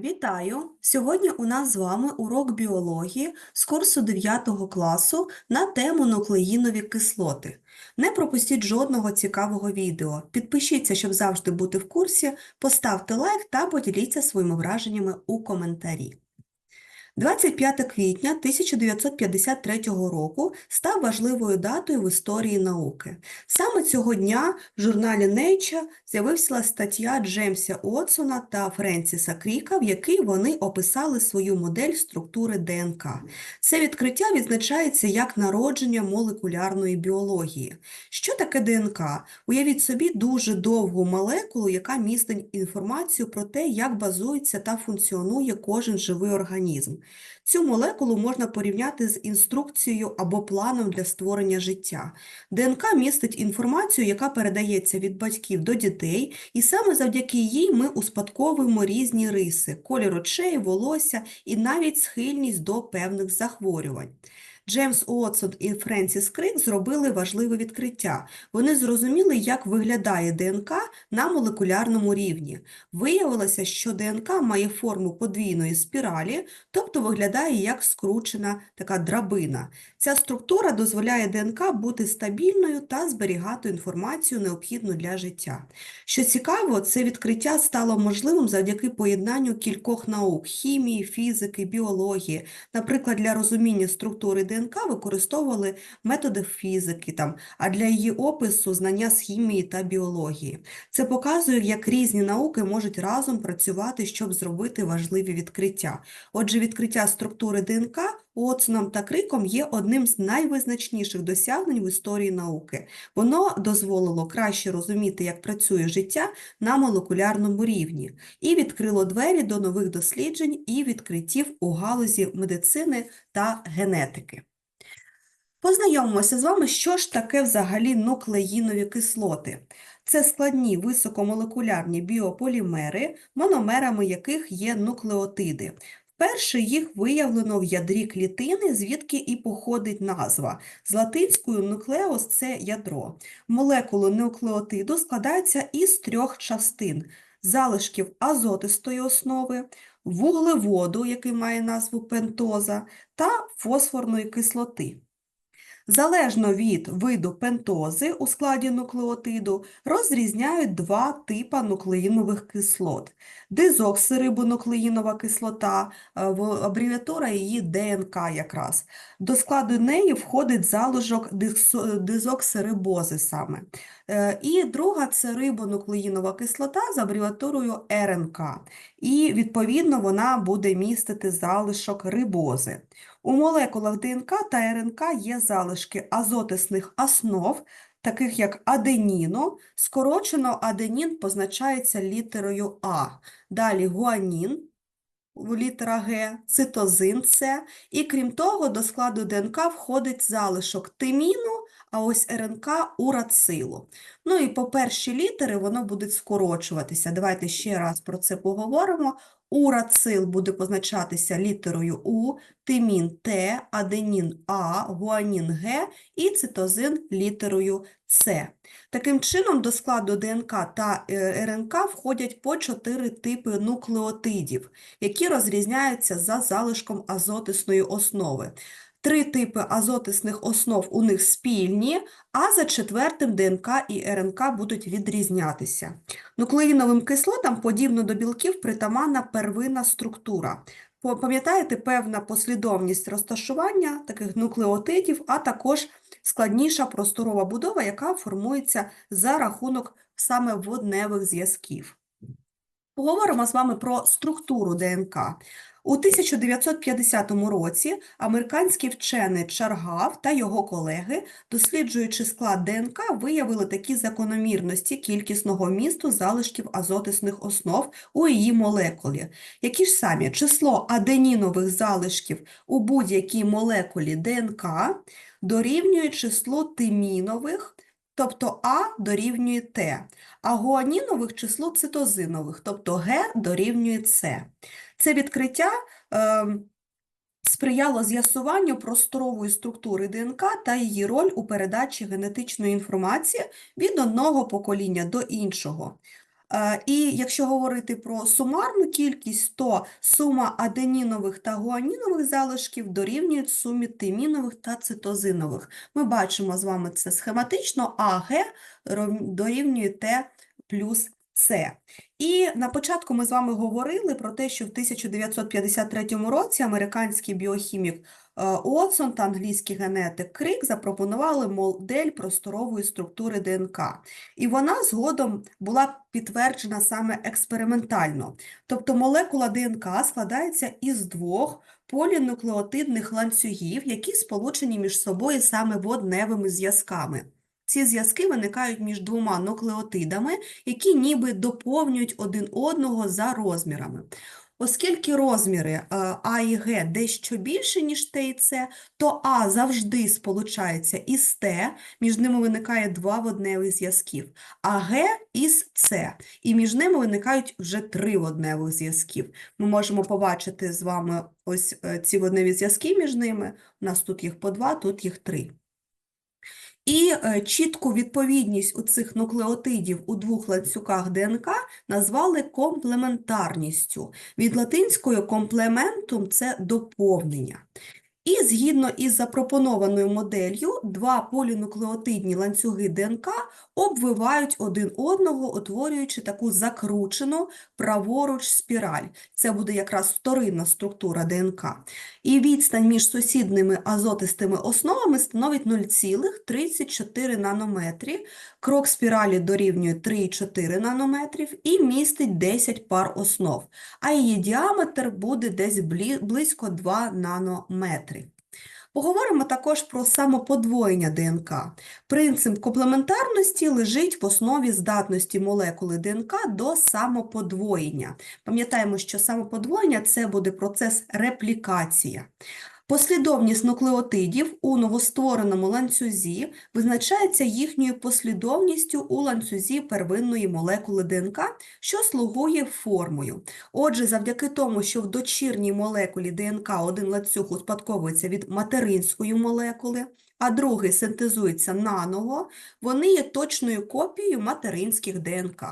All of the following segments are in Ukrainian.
Вітаю! Сьогодні у нас з вами урок біології з курсу 9 класу на тему нуклеїнові кислоти. Не пропустіть жодного цікавого відео. Підпишіться, щоб завжди бути в курсі, поставте лайк та поділіться своїми враженнями у коментарі. 25 квітня 1953 року став важливою датою в історії науки. Саме цього дня в журналі Nature з'явилася стаття Джеймса Уотсона та Френсіса Кріка, в якій вони описали свою модель структури ДНК. Це відкриття відзначається як народження молекулярної біології. Що таке ДНК? Уявіть собі дуже довгу молекулу, яка містить інформацію про те, як базується та функціонує кожен живий організм. Цю молекулу можна порівняти з інструкцією або планом для створення життя. ДНК містить інформацію, яка передається від батьків до дітей, і саме завдяки їй ми успадковуємо різні риси – колір очей, волосся і навіть схильність до певних захворювань. Джеймс Уотсон і Френсіс Крик зробили важливе відкриття. Вони зрозуміли, як виглядає ДНК на молекулярному рівні. Виявилося, що ДНК має форму подвійної спіралі, тобто виглядає як скручена така драбина. Ця структура дозволяє ДНК бути стабільною та зберігати інформацію, необхідну для життя. Що цікаво, це відкриття стало можливим завдяки поєднанню кількох наук – хімії, фізики, біології. Наприклад, для розуміння структури ДНК використовували методи фізики, там, а для її опису – знання з хімії та біології. Це показує, як різні науки можуть разом працювати, щоб зробити важливі відкриття. Отже, відкриття структури ДНК Уотсоном та Криком є одним з найвизначніших досягнень в історії науки. Воно дозволило краще розуміти, як працює життя на молекулярному рівні, і відкрило двері до нових досліджень і відкриттів у галузі медицини та генетики. Познайомимося з вами, що ж таке взагалі нуклеїнові кислоти. Це складні високомолекулярні біополімери, мономерами яких є нуклеотиди. Вперше їх виявлено в ядрі клітини, звідки і походить назва. З латинською нуклеос – це ядро. Молекули нуклеотиду складаються із трьох частин – залишків азотистої основи, вуглеводу, який має назву пентоза, та фосфорної кислоти. Залежно від виду пентози у складі нуклеотиду розрізняють два типи нуклеїнових кислот. Дезоксирибонуклеїнова кислота, е, абревіатура її ДНК якраз. До складу неї входить залишок дезоксирибози саме. Е, І друга це рибонуклеїнова кислота з абревіатурою РНК. І, відповідно, вона буде містити залишок рибози. У молекулах ДНК та РНК є залишки азотисних основ, таких як аденіну. Скорочено аденін позначається літерою А. Далі гуанін, літера Г, цитозин С. І крім того, до складу ДНК входить залишок тиміну, а ось РНК урацилу. Ну і по перші літери воно буде скорочуватися. Давайте ще раз про це поговоримо. Урацил буде позначатися літерою У, тимін Т, аденін А, гуанін Г і цитозин літерою С. Таким чином, до складу ДНК та е, РНК входять по чотири типи нуклеотидів, які розрізняються за залишком азотисної основи. Три типи азотисних основ у них спільні, а за четвертим ДНК і РНК будуть відрізнятися. Нуклеїновим кислотам, подібно до білків, притаманна первинна структура. Пам'ятаєте, певна послідовність розташування таких нуклеотидів, а також складніша просторова будова, яка формується за рахунок саме водневих зв'язків. Поговоримо з вами про структуру ДНК. У 1950 році американський вчений Чаргав та його колеги, досліджуючи склад ДНК, виявили такі закономірності кількісного місту залишків азотисних основ у її молекулі. Які ж самі число аденінових залишків у будь-якій молекулі ДНК дорівнює числу тимінових, тобто А дорівнює Т, а гуанінових числу цитозинових, тобто Г дорівнює С. Це відкриття е, сприяло з'ясуванню просторової структури ДНК та її роль у передачі генетичної інформації від одного покоління до іншого. Е, І якщо говорити про сумарну кількість, то сума аденінових та гуанінових залишків дорівнює сумі тимінових та цитозинових. Ми бачимо з вами це схематично, а Г дорівнює Т плюс С. І на початку ми з вами говорили про те, що в 1953 році американський біохімік е, Уотсон та англійський генетик Крик запропонували модель просторової структури ДНК. І вона згодом була підтверджена саме експериментально. Тобто молекула ДНК складається із двох полінуклеотидних ланцюгів, які сполучені між собою саме водневими зв'язками. Ці зв'язки виникають між двома нуклеотидами, які ніби доповнюють один одного за розмірами. Оскільки розміри е, А і Г дещо більше, ніж Т і С, то А завжди сполучається із Т, між ними виникає два водневих зв'язків, а Г із С, і між ними виникають вже три водневих зв'язків. Ми можемо побачити з вами ось е, ці водневі зв'язки між ними. У нас тут їх по два, тут їх три. І е, чітку відповідність у цих нуклеотидів у двох ланцюгах ДНК назвали комплементарністю. Від латинської комплементум – це доповнення. І згідно із запропонованою моделлю, два полінуклеотидні ланцюги ДНК обвивають один одного, утворюючи таку закручену праворуч спіраль. Це буде якраз вторинна структура ДНК. І відстань між сусідними азотистими основами становить 0,34 нанометрі. Крок спіралі дорівнює 3,4 нанометрів і містить 10 пар основ, а її діаметр буде десь близько 2 нанометри. Поговоримо також про самоподвоєння ДНК. Принцип комплементарності лежить в основі здатності молекули ДНК до самоподвоєння. Пам'ятаємо, що самоподвоєння – це буде процес реплікація. Послідовність нуклеотидів у новоствореному ланцюзі визначається їхньою послідовністю у ланцюзі первинної молекули ДНК, що слугує формою. Отже, завдяки тому, що в дочірній молекулі ДНК один ланцюг успадковується від материнської молекули, а другий синтезується наново, вони є точною копією материнських ДНК.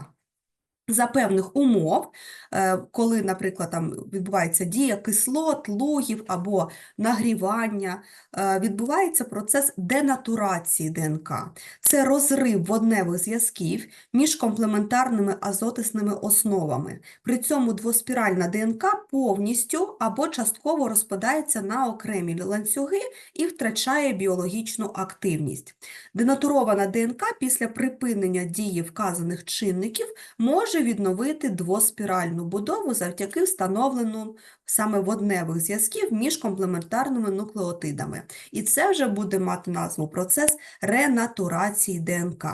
За певних умов, е, коли, наприклад, там відбувається дія кислот, лугів або нагрівання, е, відбувається процес денатурації ДНК. Це розрив водневих зв'язків між комплементарними азотисними основами. При цьому двоспіральна ДНК повністю або частково розпадається на окремі ланцюги і втрачає біологічну активність. Денатурована ДНК після припинення дії вказаних чинників може відновити двоспіральну будову завдяки встановленню саме водневих зв'язків між комплементарними нуклеотидами. І це вже буде мати назву процес ренатурації ДНК.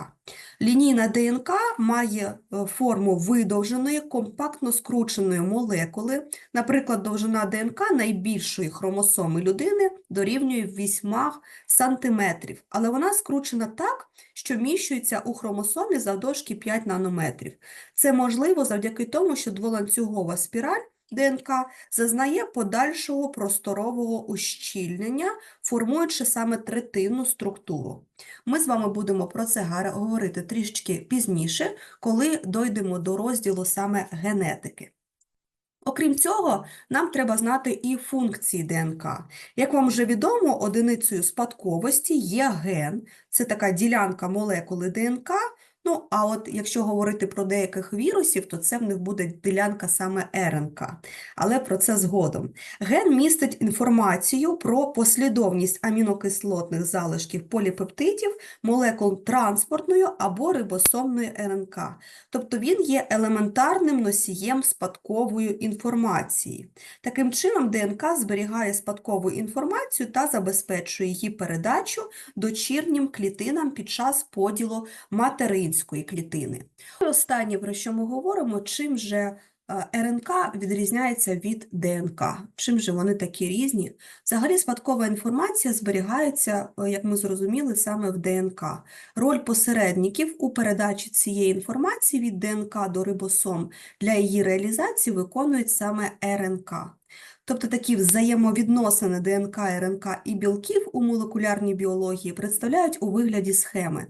Лінійна ДНК має е, форму видовженої, компактно скрученої молекули. Наприклад, довжина ДНК найбільшої хромосоми людини дорівнює 8 сантиметрів, але вона скручена так, що вміщується у хромосомі завдовжки 5 нанометрів. Це можливо завдяки тому, що дволанцюгова спіраль ДНК зазнає подальшого просторового ущільнення, формуючи саме третинну структуру. Ми з вами будемо про це говорити трішки пізніше, коли дойдемо до розділу саме генетики. Окрім цього, нам треба знати і функції ДНК. Як вам вже відомо, одиницею спадковості є ген, це така ділянка молекули ДНК. Ну, а от якщо говорити про деяких вірусів, то це в них буде ділянка саме РНК. Але про це згодом. Ген містить інформацію про послідовність амінокислотних залишків поліпептидів, молекул транспортної або рибосомної РНК. Тобто він є елементарним носієм спадкової інформації. Таким чином, ДНК зберігає спадкову інформацію та забезпечує її передачу дочірнім клітинам під час поділу материнської клітини. Останнє, про що ми говоримо, чим же е, РНК відрізняється від ДНК. Чим же вони такі різні? Взагалі спадкова інформація зберігається, е, як ми зрозуміли, саме в ДНК. Роль посередників у передачі цієї інформації від ДНК до рибосом для її реалізації виконують саме РНК. Тобто такі взаємовідносини ДНК, РНК і білків у молекулярній біології представляють у вигляді схеми.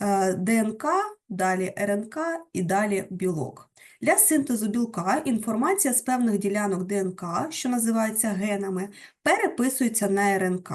Е, ДНК далі РНК і далі білок. Для синтезу білка інформація з певних ділянок ДНК, що називаються генами, переписується на РНК.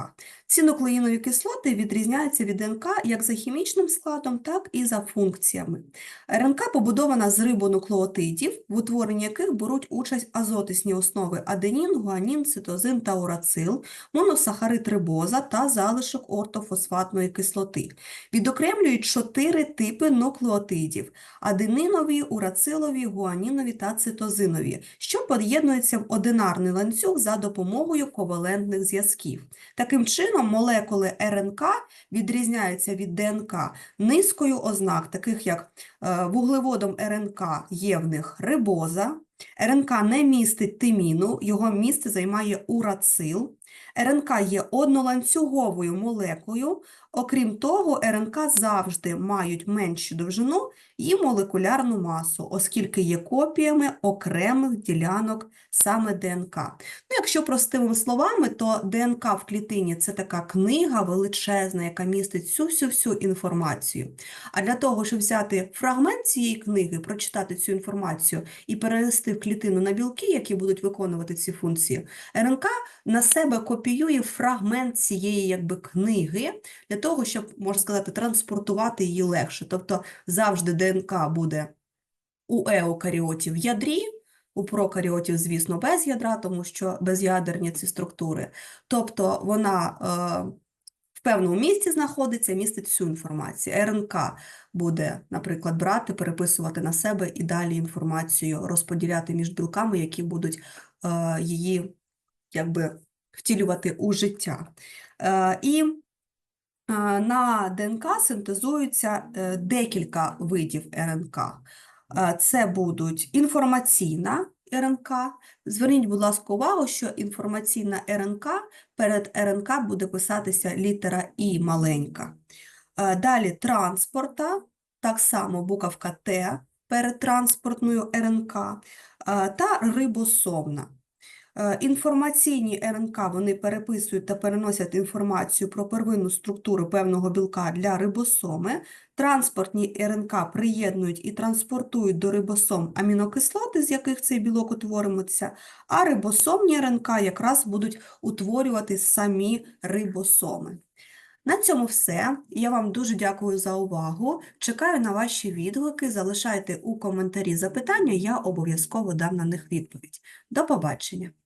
Ці нуклеїнові кислоти відрізняються від ДНК як за хімічним складом, так і за функціями. РНК побудована з рибонуклеотидів, в утворенні яких беруть участь азотисні основи аденін, гуанін, цитозин та урацил, моносахарид рибоза та залишок ортофосфатної кислоти. Відокремлюють чотири типи нуклеотидів – аденинові, урацилові, гуанінові та цитозинові, що поєднуються в одинарний ланцюг за допомогою ковалентних зв'язків. Таким чином, молекули РНК відрізняються від ДНК низкою ознак, таких як е, вуглеводом РНК є в них рибоза, РНК не містить тиміну, його місце займає урацил. РНК є одноланцюговою молекулою, окрім того, РНК завжди мають меншу довжину і молекулярну масу, оскільки є копіями окремих ділянок саме ДНК. Ну, якщо простими словами, то ДНК в клітині – це така книга величезна, яка містить всю-всю-всю інформацію. А для того, щоб взяти фрагмент цієї книги, прочитати цю інформацію і перенести в клітину на білки, які будуть виконувати ці функції, РНК на себе копіює фрагмент цієї якби, книги для того, щоб, можна сказати, транспортувати її легше. Тобто завжди ДНК буде у еукаріотів в ядрі, у прокаріотів, звісно, без ядра, тому що безядерні ці структури. Тобто вона е, в певному місці знаходиться, містить всю інформацію. РНК буде, наприклад, брати, переписувати на себе і далі інформацію розподіляти між білками, які будуть е, її якби втілювати у життя. Е, І на ДНК синтезуються е, декілька видів РНК. Е, Це будуть інформаційна РНК. Зверніть, будь ласка, увагу, що інформаційна РНК перед РНК буде писатися літера І маленька. Е, Далі транспорта, так само буковка Т перед транспортною РНК е, та рибосомна. Е, Інформаційні РНК вони переписують та переносять інформацію про первинну структуру певного білка для рибосоми. Транспортні РНК приєднують і транспортують до рибосом амінокислоти, з яких цей білок утворюється, а рибосомні РНК якраз будуть утворювати самі рибосоми. На цьому все. Я вам дуже дякую за увагу. Чекаю на ваші відгуки. Залишайте у коментарі запитання, я обов'язково дам на них відповідь. До побачення!